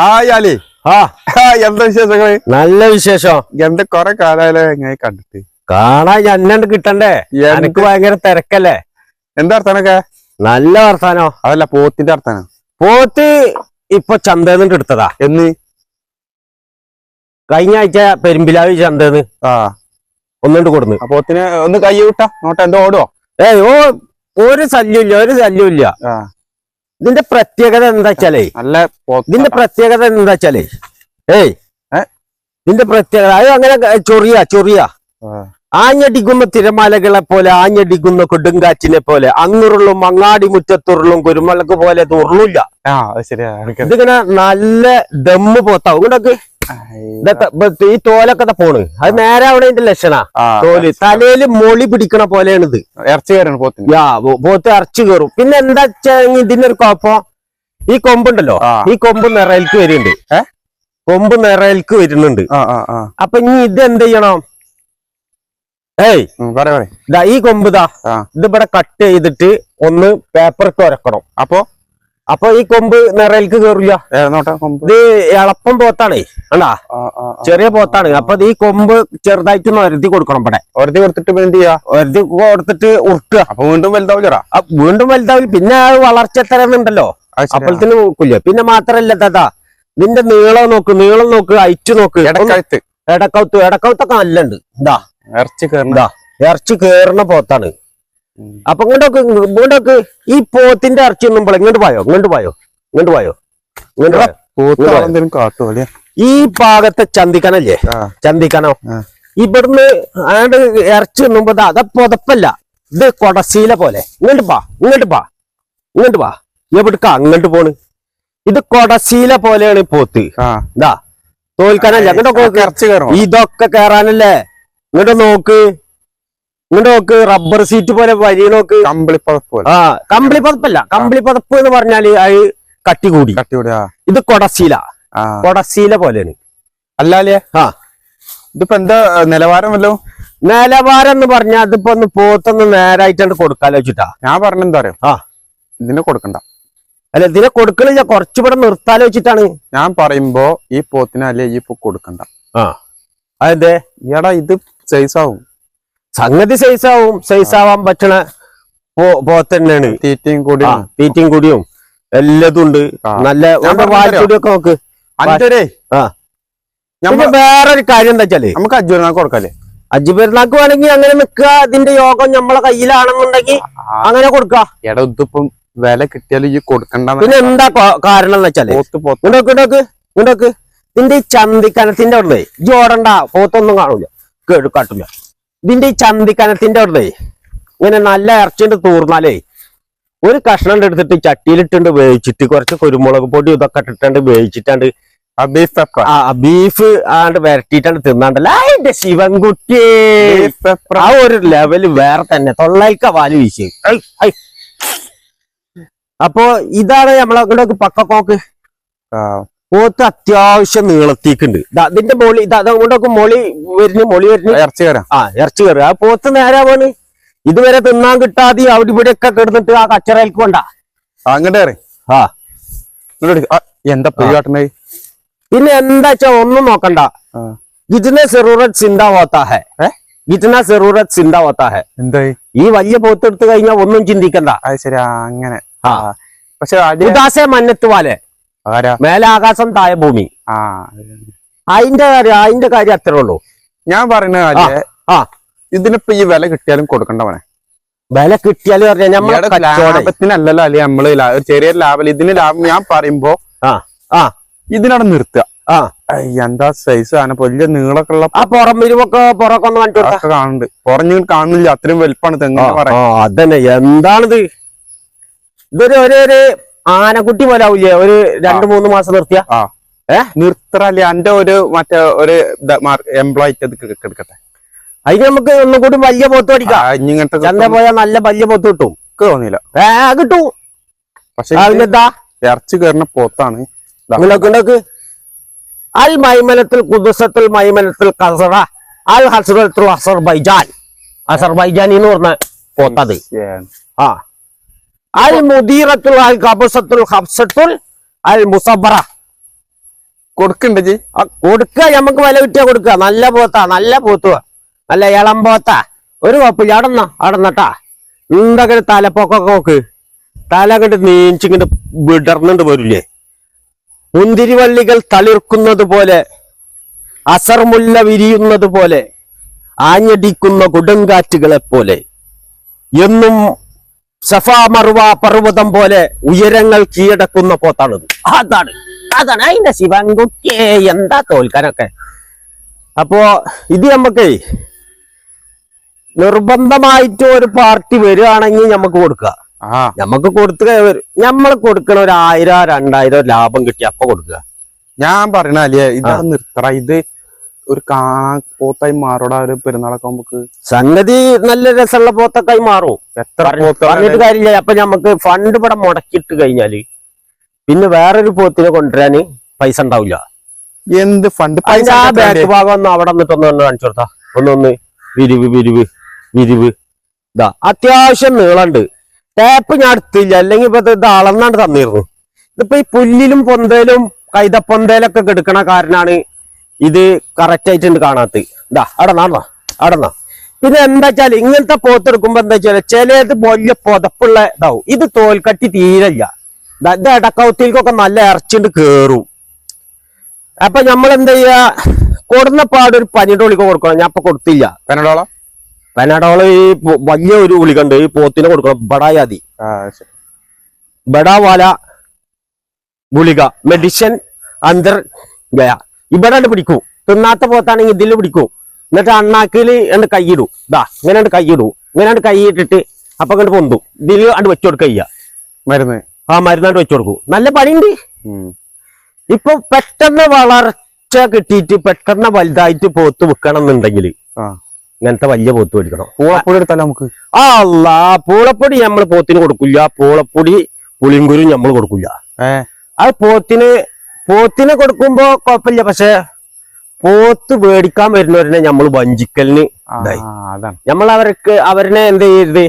Hi Ali. ആ എന്താ വിശേഷങ്ങൾ? നല്ല വിശേഷം. എന്താ കൊറേ കാലായാലോ എങ്ങനെ കണ്ടിട്ട്. കാണാൻ അന്നണ്ട് കിട്ടണ്ടേ? എനിക്ക് ഭയങ്കര തിരക്കല്ലേ? എന്താ വർത്താനൊക്കെ? നല്ല വർത്താനോ? അതല്ല പോത്തിന്റെ വർത്താനോ. പോത്ത് ഇപ്പൊ ചന്തന്ന് എടുത്തതാ. എന്ന്? കഴിഞ്ഞ ആഴ്ച പെരുമ്പിലാവി ചന്തേന്ന്. ആ. ഒന്നുകൊണ്ട് കൊടുന്ന്. പോത്തിന് ഒന്ന് കൈ വിട്ടാ. നോട്ടെ എന്തോ ഓടുവോ? ഏയ് ഓ ഒരു ശല്യമില്ല ഒരു ശല്യമില്ല. ഇതിന്റെ പ്രത്യേകത എന്താ വെച്ചാലേ നല്ല ഇതിന്റെ പ്രത്യേകത എന്താ വെച്ചാലേ ഏയ്? ഇതിന്റെ പ്രത്യേകത അത് അങ്ങനെ ചൊറിയ ചൊറിയ. ആഞ്ഞടിക്കുന്ന തിരമാലകളെ പോലെ ആഞ്ഞടിക്കുന്ന കൊടുങ്കാറ്റിനെ പോലെ അങ്ങുരുളും അങ്ങാടി മുറ്റത്തുരുളും കുരുമുളക് പോലെ തുറന്നില്ല ഇതിങ്ങനെ നല്ല ദമ്മ് പോത്താവും. ഇങ്ങോട്ടൊക്കെ. ഇതൊക്കെ ഈ തോലൊക്കെ പോണ്. അത് നേരെ അവിടെ ഇതിന്റെ ലക്ഷണ. തോൽ. തലയിൽ മൊളി പിടിക്കണ പോലെയാണ് ഇത് ഇറച്ചി കയറാണ് പോത്തിന്. പോത്ത് ഇറച്ചി കയറും. പിന്നെ എന്താ വെച്ചാൽ ഒരു കുഴപ്പം? ഈ കൊമ്പുണ്ടല്ലോ. ഈ കൊമ്പ് നിറയിലേക്ക് വരുന്നുണ്ട്. കൊമ്പ് നിറയിലേക്ക് വരുന്നുണ്ട്. അപ്പൊ ഇനി ഇത് എന്ത് ചെയ്യണം? ഏയ്. ഈ കൊമ്പ് ഇതാ ഇത് ഇവിടെ കട്ട് ചെയ്തിട്ട് ഒന്ന് പേപ്പർക്ക് ഉരക്കണം അപ്പൊ? അപ്പൊ ഈ കൊമ്പ് നിറയിലേക്ക് കേറില്ല ഇത് എളപ്പം പോത്താണേ അണ്ടാ. ചെറിയ പോത്താണ്. അപ്പൊ ഈ കൊമ്പ് ചെറുതായിട്ട് ഒരുതി കൊടുക്കണം ഇവിടെ. ഒരുതി കൊടുത്തിട്ട് എന്ത് ചെയ്യാ? ഒരുതി കൊടുത്തിട്ട് ഉറുക്കുക. അപ്പൊ വീണ്ടും വലുതാവില്ല വീണ്ടും വലുതാവില്ല. പിന്നെ ആ വളർച്ച തരുന്നുണ്ടല്ലോ. അപ്പോഴത്തേന് നോക്കില്ല പിന്നെ മാത്രല്ല താ നിന്റെ നീളം നോക്ക് നീളം നോക്ക് അയച്ചു നോക്ക്. ഇടക്കൗത്ത് ഇടക്കഴുത്ത് എടക്കൗത്ത് എടക്കൗത്തൊക്കെ നല്ലുണ്ട്. ഇതാ ഇറച്ചി കേറണ. ഇറച്ചി കേറുന്ന പോത്താണ്. അപ്പൊ ഇങ്ങോട്ടൊക്കെ ഇങ്ങോട്ടൊക്കെ. ഈ പോത്തിന്റെ ഇറച്ചി ഒന്നും ഇങ്ങോട്ട് പോയോ ഇങ്ങോട്ട് പോയോ ഇങ്ങോട്ട് പോയോ ഇങ്ങോട്ട് ഈ ഭാഗത്തെ ചന്തിക്കനല്ലേ? ചന്തിക്കനോ. ഇവിടുന്ന് അയാണ്ട് ഇറച്ചി തിന്നുമ്പോ അത് പുതപ്പല്ല. ഇത് കൊടശീല പോലെ. ഇങ്ങോട്ട് പാ ഇങ്ങോട്ട് പാ ഇങ്ങോട്ട് പാ എവിടുക്ക അങ്ങോട്ട് പോണ്? ഇത് കൊടശീല പോലെയാണ് ഈ പോത്ത്. ഇതാ തോൽക്കാനല്ല? കയറണോ. ഇതൊക്കെ കേറാനല്ലേ ഇങ്ങോട്ട് നോക്ക്. ഇങ്ങോട്ട് നോക്ക് റബ്ബർ സീറ്റ് പോലെ വരി നോക്ക്. കമ്പിളിപ്പതപ്പ് ആ കമ്പിളി പതപ്പല്ല. കമ്പിളി പതപ്പ് എന്ന് പറഞ്ഞാൽ അത് കട്ടി കൂടി കട്ടിയുടെ ഇത് കൊടശീല. ആ. കൊടശീല പോലെയാണ്. അല്ലാലേ ആ. ഇതിപ്പോ എന്താ നിലവാരം വല്ലോ നിലവാരം എന്ന് പറഞ്ഞാൽ അതിപ്പോ ഒന്ന് പോത്തൊന്ന് നേരായിട്ടാണ് കൊടുക്കാലോ വെച്ചിട്ടാ. ഞാൻ പറഞ്ഞ എന്താ അറിയോ? ആ. ഇതിനെ കൊടുക്കണ്ട. അല്ല ഇതിനെ കൊടുക്കണില്ല കുറച്ചുകൂടെ നിർത്താലോ വെച്ചിട്ടാണ്. ഞാൻ പറയുമ്പോ ഈ പോത്തിനെ അല്ലേ ഈ ഇപ്പൊ കൊടുക്കണ്ട. ആ. അതെ ഇയാടാ ഇത് സൈസ് ആവും. സംഗതി സൈസാവും സൈസാവാൻ പറ്റണ പോത്തന്നെയാണ്. പോത്ത് തന്നെയാണ് തീറ്റയും കൂടി തീറ്റയും കൂടിയും. എല്ലതുണ്ട് ഉണ്ട് നല്ല പറഞ്ഞത് നോക്ക് അഞ്ചരേ? ആ. വേറൊരു കാര്യം എന്താ വെച്ചാൽ നമുക്ക് അഞ്ചൂരിനാ കൊടുക്കാല്ലേ അജ്ജു പെരുന്നാക്ക് വേണമെങ്കിൽ അങ്ങനെ നിക്കുക അതിന്റെ യോഗം നമ്മളെ കയ്യിലാണെന്നുണ്ടെങ്കിൽ അങ്ങനെ കൊടുക്കാം. എടാ ഇതിപ്പം വില കിട്ടിയാലും ഈ കൊടുക്കണ്ട പിന്നെ എന്താ കാരണം എന്ന് വെച്ചാൽ പോത്ത് പോത്ത്. ഇങ്ങോട്ട് ഇങ്ങോട്ട് ഇങ്ങോട്ട് ഇതിന്റെ ഈ ചന്തിക്കനത്തിന്റെ അവിടെ ജോടണ്ട പോത്തൊന്നും കാണൂല. കേട് കാട്ടില്ല ഇതിന്റെ ഈ ചന്തിക്കനത്തിന്റെ അവിടെ ഇങ്ങനെ നല്ല ഇറച്ചിന്റെ തൂർന്നാലേ. ഒരു കഷ്ണം എടുത്തിട്ട് ചട്ടിയിലിട്ടുണ്ട് വേവിച്ചിട്ട് കുറച്ച് കുരുമുളക് പൊടി ഇതൊക്കെ ഇട്ടിട്ടുണ്ട് വേവിച്ചിട്ടാണ്ട് ആ ബീഫ് ആ ആണ്ട് വരട്ടിട്ടാണ് തിന്നാണ്ടല്ലോ. അതിന്റെ ശിവൻകുട്ടി ആ ഒരു ലെവൽ വേറെ തന്നെ. തൊള്ളായിക്ക വാൽ വീശി. അപ്പോ ഇതാണ് നമ്മളെ പക്ക പക്കക്കോക്ക് പോത്ത് അത്യാവശ്യം നീളത്തേക്കുണ്ട്. അതിന്റെ മൊളി ഇത് അതുകൊണ്ടൊക്കെ മോളി വരുന്നു മൊളി വരുന്നു. ഇറച്ചി കയറാം ആ ഇറച്ചി കയറുക ആ പോത്ത് നേരാവാണ് ഇതുവരെ തിന്നാൻ കിട്ടാതെ അവിടെ ഇവിടെ ഒക്കെ കിടന്നിട്ട് ആ കച്ചറയിൽക്ക് കൊണ്ട അങ്ങോട്ട് ആ എന്താ പെയ്യ കാട്ടണേ? പിന്നെ എന്താ വെച്ചാ ഒന്നും നോക്കണ്ട. ഇതിനെ സെറൂറത്ത് സിന്താ ഹോത്താ ഹെ? ഇതിനെ സെറൂറത്ത് സിന്താ ഹോത്താ ഹെ. എന്തായി? ഈ വലിയ പോത്ത് എടുത്തു കഴിഞ്ഞാൽ ഒന്നും ചിന്തിക്കണ്ട. അത് ശരി അങ്ങനെ. ആ. പക്ഷെ മന്നത്ത് വാലെ. മേലെ ആകാശം താഴെ ഭൂമി. ആ. അതിന്റെ കാര്യം അതിന്റെ കാര്യം അത്രേ ഉള്ളൂ. ഞാൻ പറയുന്ന ആ കാര്യം ആ ഇതിനിപ്പോ ഈ വില കിട്ടിയാലും കൊടുക്കണ്ടവനെ വില കിട്ടിയാലും പറഞ്ഞാൽ നമ്മളെ ലാഭത്തിനല്ലല്ലോ അല്ലെ നമ്മൾ ഒരു ചെറിയ ലാഭം ഇതിന് ലാഭം ഞാൻ പറയുമ്പോ ആ ആ. ഇതിനവിടെ നിർത്തുക. ആ. എന്താ സൈസ് ആണ് വലിയ നീളൊക്കെ ഉള്ള ആ പുറം വരുമൊക്കെ പുറമൊക്കെ ഒന്ന് ഒക്കെ കാണുന്നുണ്ട്. പുറഞ്ഞു കാണുന്നില്ല. അത്രയും വലിപ്പാണ് തെങ്ങ് പറയാം അതന്നെ. എന്താണിത്? ഇതൊരു ഒരു ആനക്കുട്ടി പോലെ ആവില്ലേ? ഒരു രണ്ടു മൂന്ന് മാസം നിർത്തിയ? നിർത്തറല്ലേ? എന്റെ ഒരു മറ്റേ ഒരു എംപ്ലോയി അത് എടുക്കട്ടെ. അതിന് നമുക്ക് ഒന്നും കൂടി വലിയ പോത്ത് പഠിക്കാം ചന്ത പോയാൽ നല്ല വലിയ പോത്ത് കിട്ടും. തോന്നിയില്ല. ഏ കിട്ടും. പക്ഷെ ഇറച്ചി കയറുന്ന പോത്താണ്. അൽ മൈമലത്തിൽ കുദുസത്തിൽ മൈമലത്തിൽ കസറ അൽ ഹസറത്തുൽ അസർബൈജാൻ. അസർബൈജാനി എന്ന് പറഞ്ഞ പോത്തത്. ആ. അൽ മുദീറത്തുൽ അൽ ഖബസത്തുൽ ഹബ്സത്തുൽ അൽ മുസബറ ആ, കൊടുക്കുക നമുക്ക് വില കിട്ടിയാ കൊടുക്കുക. നല്ല പോത്താ നല്ല പോത്തുവാ. നല്ല ഇളം പോത്താ. ഒരു കുഴപ്പമില്ല. അടന്ന അടന്നട്ടാ എന്തൊക്കെ തലപ്പൊക്കൊക്കെ നോക്ക്. തല കണ്ട് നീച്ചിങ്ങണ്ട് വിടർന്നുണ്ട് പോരില്ലേ മുന്തിരിവള്ളികൾ തളിർക്കുന്നത് പോലെ അസർമുല്ല വിരിയുന്നത് പോലെ ആഞ്ഞടിക്കുന്ന കൊടുങ്കാറ്റുകളെ പോലെ. എന്നും സഫാ മറുവ പർവതം പോലെ ഉയരങ്ങൾ കീഴടക്കുന്ന പോത്താണിത്. അതാണ്. അതാണ്. അതിന്റെ ശിവൻകുട്ടിയെ എന്താ തോൽക്കാനൊക്കെ? അപ്പോ ഇത് നമുക്ക് നിർബന്ധമായിട്ട് ഒരു പാർട്ടി വരികയാണെങ്കിൽ നമുക്ക് കൊടുക്കുക നമുക്ക് കൊടുത്തുക നമ്മൾ കൊടുക്കണ ഒരു ആയിരം രണ്ടായിരം ലാഭം കിട്ടിയ അപ്പൊ കൊടുക്കുക ഞാൻ പറയണ അല്ലേ ഇതാ നിർത്തറ ഇത് ഒരു കാ പോത്തായി മാറോടാ ഒരു പെരുന്നാളൊക്കെ നമുക്ക് സംഗതി നല്ല രസമുള്ള പോത്തൊക്കെ മാറും. എത്ര പറഞ്ഞിട്ട് കാര്യമില്ല. അപ്പൊ നമുക്ക് ഫണ്ട് ഇവിടെ മുടക്കിട്ട് കഴിഞ്ഞാൽ പിന്നെ വേറൊരു പോത്തിനെ കൊണ്ടുവരാന് പൈസ ഉണ്ടാവില്ല. എന്ത് ഫണ്ട് പൈസ ആ ബാക്ക് ഭാഗം ഒന്ന് അവിടെ നിന്നിട്ട് ഒന്ന് കാണിച്ചു കൊടുത്താ. ഒന്നൊന്ന് വിരിവ് വിരിവ് വിരിവ്. ഇതാ അത്യാവശ്യം നീളണ്ട് ടാപ്പ് ഞാൻ എടുത്തില്ല. അല്ലെങ്കിൽ ഇപ്പൊ ഇത് അളന്നാണ്ട് തന്നിരുന്നു. ഇതിപ്പോ ഈ പുല്ലിലും പൊന്തയിലും കൈതപ്പൊന്തയിലൊക്കെ കെടുക്കണ കാരനാണ് ഇത് കറക്റ്റ് ആയിട്ടുണ്ട് കാണാത്ത. ഇതാ അടന്നാ അടന്നാ പിന്നെ എന്താ വെച്ചാൽ ഇങ്ങനത്തെ പോത്തെടുക്കുമ്പോ എന്താ വെച്ചാൽ ചിലത് വലിയ പുതപ്പുള്ള ഇതാവും. ഇത് തോൽക്കട്ടി തീരല്ല. ഇത് ഇടക്കൗത്തിലേക്കൊക്കെ നല്ല ഇറച്ചിണ്ട് കേറും. അപ്പൊ നമ്മൾ എന്താ ചെയ്യാ? കൊടുന്ന പാട് ഒരു പനിയുടെ ഗുളിക കൊടുക്കണം. ഞാൻ അപ്പൊ കൊടുത്തില്ല. പെനഡോളോ പെനാഡോൾ ഈ വലിയ ഒരു ഗുളിക ഉണ്ട് ഈ പോത്തിന് കൊടുക്കണം. ബടായാതി ബഡാവാല ഗുളിക മെഡിസിൻ അന്തർ ഗയ. ഇവിടെ പിടിക്കൂ. തിന്നാത്ത പോത്താണെങ്കിൽ ഇതിൽ പിടിക്കൂ. എന്നിട്ട് അണ്ണാക്കിൽ രണ്ട് കൈയിടൂ. ഇതാ ഇങ്ങനെ രണ്ട് കൈയിടൂ. ഇങ്ങനെ രണ്ട് കൈയിട്ടിട്ട് അപ്പൊ അങ്ങോട്ട് പൊന്തു. ഇതിൽ അണ്ട് വെച്ചു കൊടുക്കുക ചെയ്യാ. മരുന്ന്. ആ മരുന്നാണ്ട് വെച്ചു കൊടുക്കൂ നല്ല പണിയുണ്ട്. ഇപ്പൊ പെട്ടെന്ന് വളർച്ച കിട്ടിയിട്ട് പെട്ടെന്ന് വലുതായിട്ട് പോത്ത് വെക്കണം എന്നുണ്ടെങ്കിൽ ഇങ്ങനത്തെ വലിയ പോത്ത് മേടിക്കണം. പൂളപ്പൊടി എടുത്താലോ നമുക്ക്? ആ അല്ല പൂളപ്പൊടി നമ്മൾ പോത്തിന് കൊടുക്കില്ല. പൂളപ്പൊടി പുളിങ്കുരു നമ്മൾ കൊടുക്കില്ല. ഏഹ് അത് പോത്തിന് പോത്തിന് കൊടുക്കുമ്പോ കുഴപ്പമില്ല പക്ഷെ പോത്ത് മേടിക്കാൻ വരുന്നവരനെ നമ്മൾ വഞ്ചിക്കലിന് ഇതായി. നമ്മൾ അവർക്ക് അവരനെ എന്ത് ചെയ്യരുത്?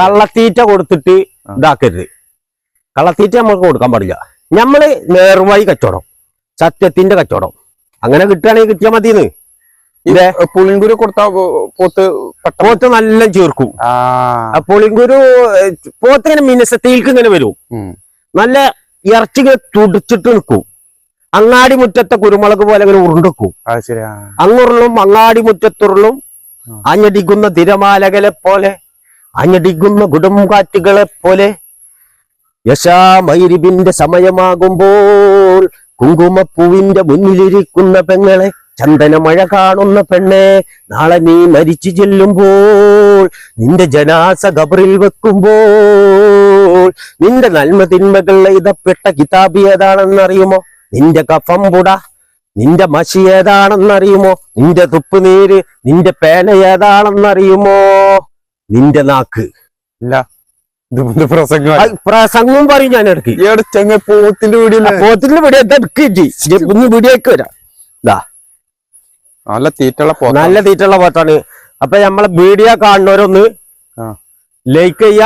കള്ളത്തീറ്റ കൊടുത്തിട്ട്. ഇതാക്കരുത്. കള്ളത്തീറ്റ നമ്മൾക്ക് കൊടുക്കാൻ പാടില്ല. നമ്മൾ നേർവായി കച്ചവടം സത്യത്തിന്റെ കച്ചവടം. അങ്ങനെ കിട്ടുകയാണെങ്കിൽ കിട്ടിയാൽ മതിന്ന് ഇതേ പുളിങ്കുരു കൊടുത്താ പോത്ത് പോത്ത് നല്ല ചേർക്കും. പുളിങ്കുരു പോത്ത് ഇങ്ങനെ മിനസത്തിൽക്ക് ഇങ്ങനെ വരും. നല്ല ഇറച്ചി ഇങ്ങനെ തുടിച്ചിട്ട് നിൽക്കും. അങ്ങാടി മുറ്റത്തെ കുരുമുളക് പോലെ ഇങ്ങനെ ഉരുണ്ടെക്കും. അങ്ങുരുളും അങ്ങാടി മുറ്റത്തുരുളും. അഞ്ഞടിക്കുന്ന തിരമാലകളെ പോലെ അഞ്ഞടിക്കുന്ന കൊടുങ്കാറ്റുകളെ പോലെ യശാമൈരിബിന്റെ സമയമാകുമ്പോൾ കുങ്കുമപ്പൂവിന്റെ മുന്നിലിരിക്കുന്ന പെങ്ങളെ ചന്ദനമഴ കാണുന്ന പെണ്ണെ നാളെ നീ മരിച്ചു ചെല്ലുമ്പോൾ നിന്റെ ജനാസ ഖബറിൽ വെക്കുമ്പോൾ നിന്റെ നന്മ തിന്മകൾ എഴുതപ്പെട്ട കിതാബ് ഏതാണെന്നറിയുമോ? നിന്റെ കഫം പുട നിന്റെ മഷി ഏതാണെന്നറിയുമോ? നിന്റെ തുപ്പ് നീര് നിന്റെ പേന ഏതാണെന്നറിയുമോ? നിന്റെ നാക്ക്. അല്ല പ്രസംഗവും പറയും ഞാൻ ചെങ്ങ പോത്തിന്റെ വീടില്ല? പോത്തിന്റെ വീഡിയോ എടുക്കി ഇന്ന് വീഡിയോക്ക് വരാം. ഇതാ നല്ല തീറ്റുള്ള പോ നല്ല തീറ്റുള്ള പോത്താണ്. അപ്പൊ നമ്മളെ വീഡിയോ കാണുന്നവരൊന്ന്. ലൈക്ക് ചെയ്യ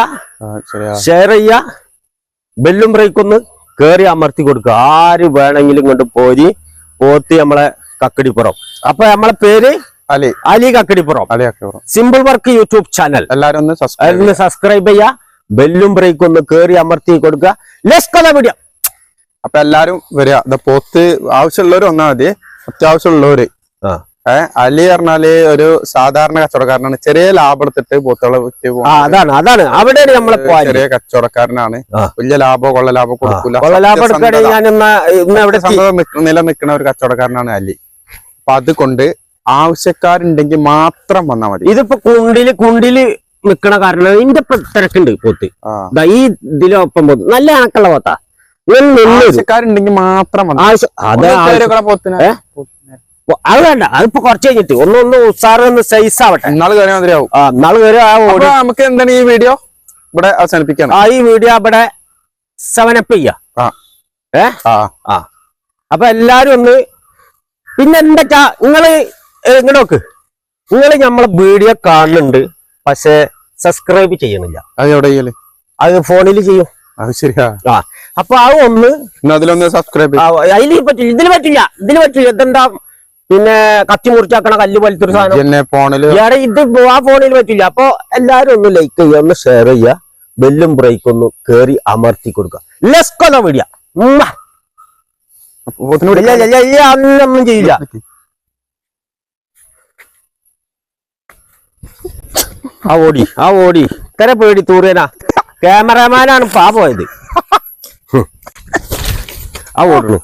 ഷെയർ ചെയ്യ ബെല്ലും ബ്രേക്ക് കേറി അമർത്തി കൊടുക്കുക. ആര് വേണമെങ്കിലും കൊണ്ട് പോരി പോത്തി നമ്മളെ കക്കടിപ്പുറം. അപ്പൊ നമ്മളെ പേര് Ali. Ali Kakkadippuram. Ali Kakkadippuram. Simple work YouTube channel എല്ലാരും ഒന്ന് സബ്സ്ക്രൈബ് ചെയ്യുക. ബെല്ലും ബ്രേക്ക് ഒന്ന് കേറി അമർത്തി കൊടുക്കുക. ലെസ് കഥ വീഡിയോ അപ്പൊ എല്ലാരും വരിക. പോത്ത് ആവശ്യമുള്ളവർ വന്നാൽ മതി. അത്യാവശ്യമുള്ളവര്. ആ. അലി പറഞ്ഞാൽ ഒരു സാധാരണ കച്ചവടക്കാരനാണ്. ചെറിയ ലാഭം എടുത്തിട്ട് പോത്തുകളെ വിറ്റ് ആ അതാണ് അതാണ്. അവിടെ നമ്മളെ ചെറിയ കച്ചവടക്കാരനാണ്. വലിയ ലാഭമോ കൊള്ള ലാഭം കൊടുക്കൂല. കൊള്ള ലാഭം എത്തി? നിലനിൽക്കുന്ന ഒരു കച്ചവടക്കാരനാണ് അലി. അപ്പൊ അതുകൊണ്ട് ആവശ്യക്കാരുണ്ടെങ്കിൽ മാത്രം വന്നാൽ മതി. ഇതിപ്പോ കുണ്ടിൽ കുണ്ടിൽ നിക്കണ കാരണം ഇതിന്റെ തിരക്കുണ്ട് പോത്ത്. ഈ ഇതിലൊപ്പം പോത്ത്. നല്ല കണക്കുള്ള പോത്താ. ആവശ്യക്കാരുണ്ടെങ്കിൽ മാത്രം പോത്തിന്? അത് വേണ്ട അതിപ്പോ കുറച്ച് കഴിഞ്ഞിട്ട് ഒന്നൊന്ന് ഒന്ന് ഉസാറ് സൈസ് ആവട്ടെ. നാളെ കാര്യം മതിയാവും. നാളെ കാര്യം ആ ഓടി. നമുക്ക് എന്താണ് ഈ വീഡിയോ ഇവിടെ അവസാനിപ്പിക്കാണ്? ആ ഈ വീഡിയോ അവിടെ സെവനപ്പ് ചെയ്യാ. ഏ? ആ. അപ്പൊ എല്ലാരും ഒന്ന് പിന്നെ എന്താ നിങ്ങൾ ഇങ്ങനെ നോക്ക്. നിങ്ങൾ നമ്മളെ വീഡിയോ കാണുന്നുണ്ട് പക്ഷെ സബ്സ്ക്രൈബ് ചെയ്യണില്ല. അത് എവിടെ ചെയ്യൽ? അത് ഫോണിൽ ചെയ്യും. അത് ശരിയാ. ആ. അപ്പൊ അത് ഒന്ന് അതിലൊന്ന് സബ്സ്ക്രൈബ് അതിൽ പറ്റില്ല ഇതിന് പറ്റില്ല ഇതിന് പറ്റില്ല. ഇതെന്താ പിന്നെ കത്തി മുറിച്ചാക്കണ കല്ല് പോലത്തെ സാധനം. ഇയാളെ ഇയാടെ ഇത് ആ ഫോണിൽ പറ്റില്ല. അപ്പൊ എല്ലാരും ഒന്ന് ലൈക്ക് ചെയ്യുക ഒന്ന് ഷെയർ ചെയ്യുക. ബെല്ലും ബ്രേക്ക് ഒന്ന് കേറി അമർത്തി കൊടുക്കുക. ലെസ്കൊന്ന വീടിയ അന്നൊന്നും ചെയ്യില്ല. ആ ഓടി ആ ഓടി. ഇത്ര പേടി തൂറിയനാ ക്യാമറമാനാണ് പാ പോയത് ആ ഓടുന്നു